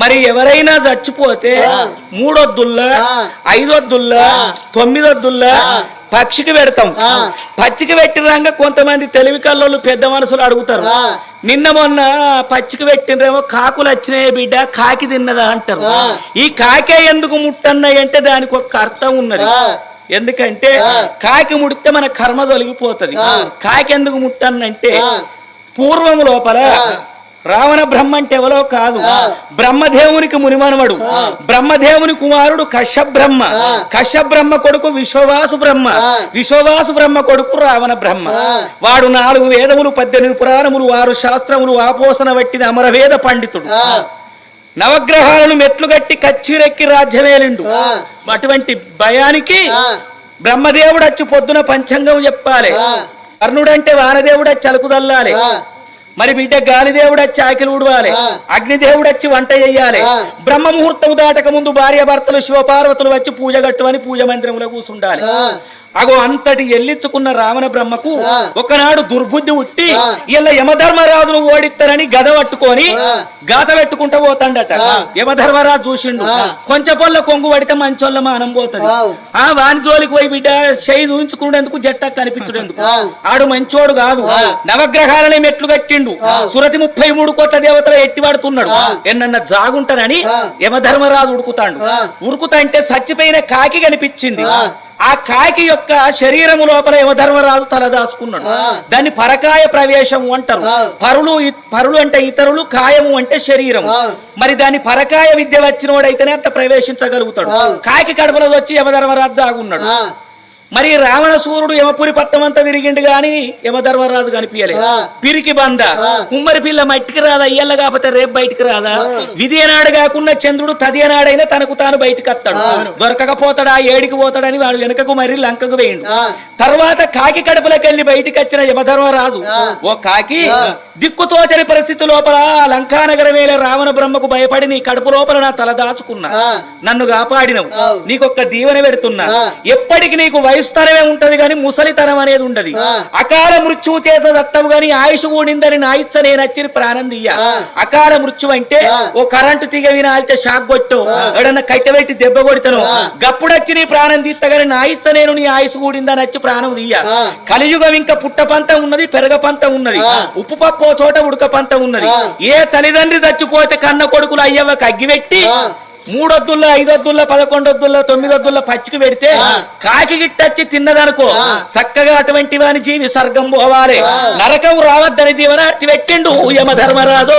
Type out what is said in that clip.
మరి ఎవరైనా చచ్చిపోతే మూడొద్దుల్లా ఐదొద్దుల్లా తొమ్మిదొద్దుల్లా పక్షికి పెడతాం. పచ్చికి పెట్టినాక కొంతమంది తెలివి కల్లోళ్ళు పెద్ద మనసులు అడుగుతారు. నిన్న మొన్న పచ్చికి పెట్టినరేమో కాకులు వచ్చినాయి బిడ్డ కాకి తిన్నదా అంటారు. ఈ కాకే ఎందుకు ముట్టన్నాయి అంటే దానికి ఒక అర్థం ఉన్నది. ఎందుకంటే కాకి ముడితే మన కర్మ తొలగిపోతది. కాకి ఎందుకు ముట్టన్నంటే పూర్వం లోపల రావణ బ్రహ్మ అంటే ఎవరో కాదు. బ్రహ్మదేవునికి మునిమనవడు బ్రహ్మదేవుని కుమారుడు కశ్యప్ బ్రహ్మ కశ్యప్ బ్రహ్మ కొడుకు విశ్వవాసు బ్రహ్మ. విశ్వవాసు బ్రహ్మ కొడుకు రావణ బ్రహ్మ. వాడు నాలుగు వేదములు పద్దెనిమిది పురాణములు ఆరు శాస్త్రములు ఆపోసన వట్టిన అమరవేద పండితుడు. నవగ్రహాలను మెట్లు గట్టి కచ్చిరెక్కి రాజ్యమేలిండు అటువంటి భయానికి బ్రహ్మదేవుడు వచ్చి పొద్దున పంచాంగం చెప్పాలి. కర్ణుడంటే వానదేవుడు వచ్చి అలుకుదల్లాలి. మరి బిడ్డ గాలిదేవుడు వచ్చి ఆకిలు ఊడవాలి. అగ్నిదేవుడు వచ్చి వంట చెయ్యాలి. బ్రహ్మ ముహూర్తం దాటక ముందు భార్య భర్తలు శివపార్వతులు వచ్చి పూజ కట్టువని పూజ మందిరంలో కూర్చుండాలి అగో అంతటి ఎల్లించుకున్న రావణ బ్రహ్మకు ఒకనాడు దుర్బుద్ధి ఉట్టి ఇలా యమధర్మరాజును ఓడిస్తారని గద పట్టుకొని గాత పెట్టుకుంటా పోతాడట. యమధర్మరాజు చూసిండు. కొంచెం పొల్ల కొంగు పడితే మంచోళ్ళ మానం పోతుంది. ఆ. వాని జోలికి పోయి బిడ్డ చేయి చూయించుకునేందుకు జట్ట కనిపించుడేందుకు. ఆడు మంచోడు కాదు. నవగ్రహాలని మెట్లు కట్టిండు. సురతి ముప్పై మూడు కోట్ల దేవతలు ఎట్టి పడుతున్నాడు ఎన్నన్న జాగుంటానని యమధర్మరాజు ఉడుకుతాడు ఉడుకుతా అంటే చచ్చిపోయిన కాకి కనిపించింది. ఆ కాకి యొక్క శరీరము లోపల యమధర్మరాజు తలదాసుకున్నాడు. దాన్ని పరకాయ ప్రవేశము అంటారు. పరులు పరులు అంటే ఇతరులు కాయము అంటే శరీరము. మరి దాని పరకాయ విద్య వచ్చినోడైతేనే అంత ప్రవేశించగలుగుతాడు. కాకి కడపలో వచ్చి యమధర్మరాజు దాగున్నాడు మరి రావణ సూర్యుడు యమపురి పట్టం అంతా తిరిగిండు గాని యమధర్మరాజు కనిపించలే పిరికి బంద. కుమ్మరి పిల్ల మట్టికి రాదా ఇయ్యాల కాకపోతే రేపు బయటికి రాదా? విధియనాడు కాకుండా చంద్రుడు తదియనాడైనా తనకు తాను బయటికి వస్తాడు దొరకకపోతాడా ఏడికి పోతాడని వాడు వెనకకు మరి లంకకు వేయండు. తర్వాత కాకి కడుపులోకి వెళ్ళి బయటికి వచ్చిన యమధర్మరాజు ఓ కాకి దిక్కుతోచని పరిస్థితి లోపల లంకానగరమేల రావణ బ్రహ్మకు భయపడి నీ కడుపు లోపల నా తల దాచుకున్నా. నన్ను కాపాడినవు. నీకొక్క దీవెన పెడుతున్నా. ఎప్పటికి నీకు వయసుతనమే ఉంటది గాని ముసలితనం అనేది ఉండదు. అకాల మృత్యువు చేత దత్తవు గాని ఆయుష్ కూడిందని నా ఇచ్చ నేను వచ్చి ప్రాణం తీయ. అకాల మృత్యు అంటే ఓ కరెంటు తీగ వినాలితే షాక్ కొట్టు ఎవడన్నా కట్టెబెట్టి దెబ్బ కొడతాను. గప్పుడొచ్చి నీ ప్రాణం తీస్తా గాని నా ఇచ్చ నేను నీ ఆయుష్ కూడిందని వచ్చి ప్రాణం తీయ. కలియుగం ఇంకా పుట్ట పంత ఉన్నది పెరగ పంత ఉన్నది. ఉప్పు పప్పు చోట ఉడక పంత ఉన్నది. ఏ తల్లిదండ్రి చచ్చిపోతే కన్న కొడుకులు అయ్యవ్వకి అగ్గిపెట్టి మూడొద్దుల్లో ఐదొద్దుల్లో పదకొండొద్దుల్లో తొమ్మిదొద్దుల్లో పచ్చికి పెడితే కాకి గిట్టచ్చి తిన్నదనుకో. చక్కగా అటువంటి వాని జీవి సర్గం పోవాలి. నరకం రావద్దని జీవనార్తి పెట్టిండు. యమ ధర్మరాజు.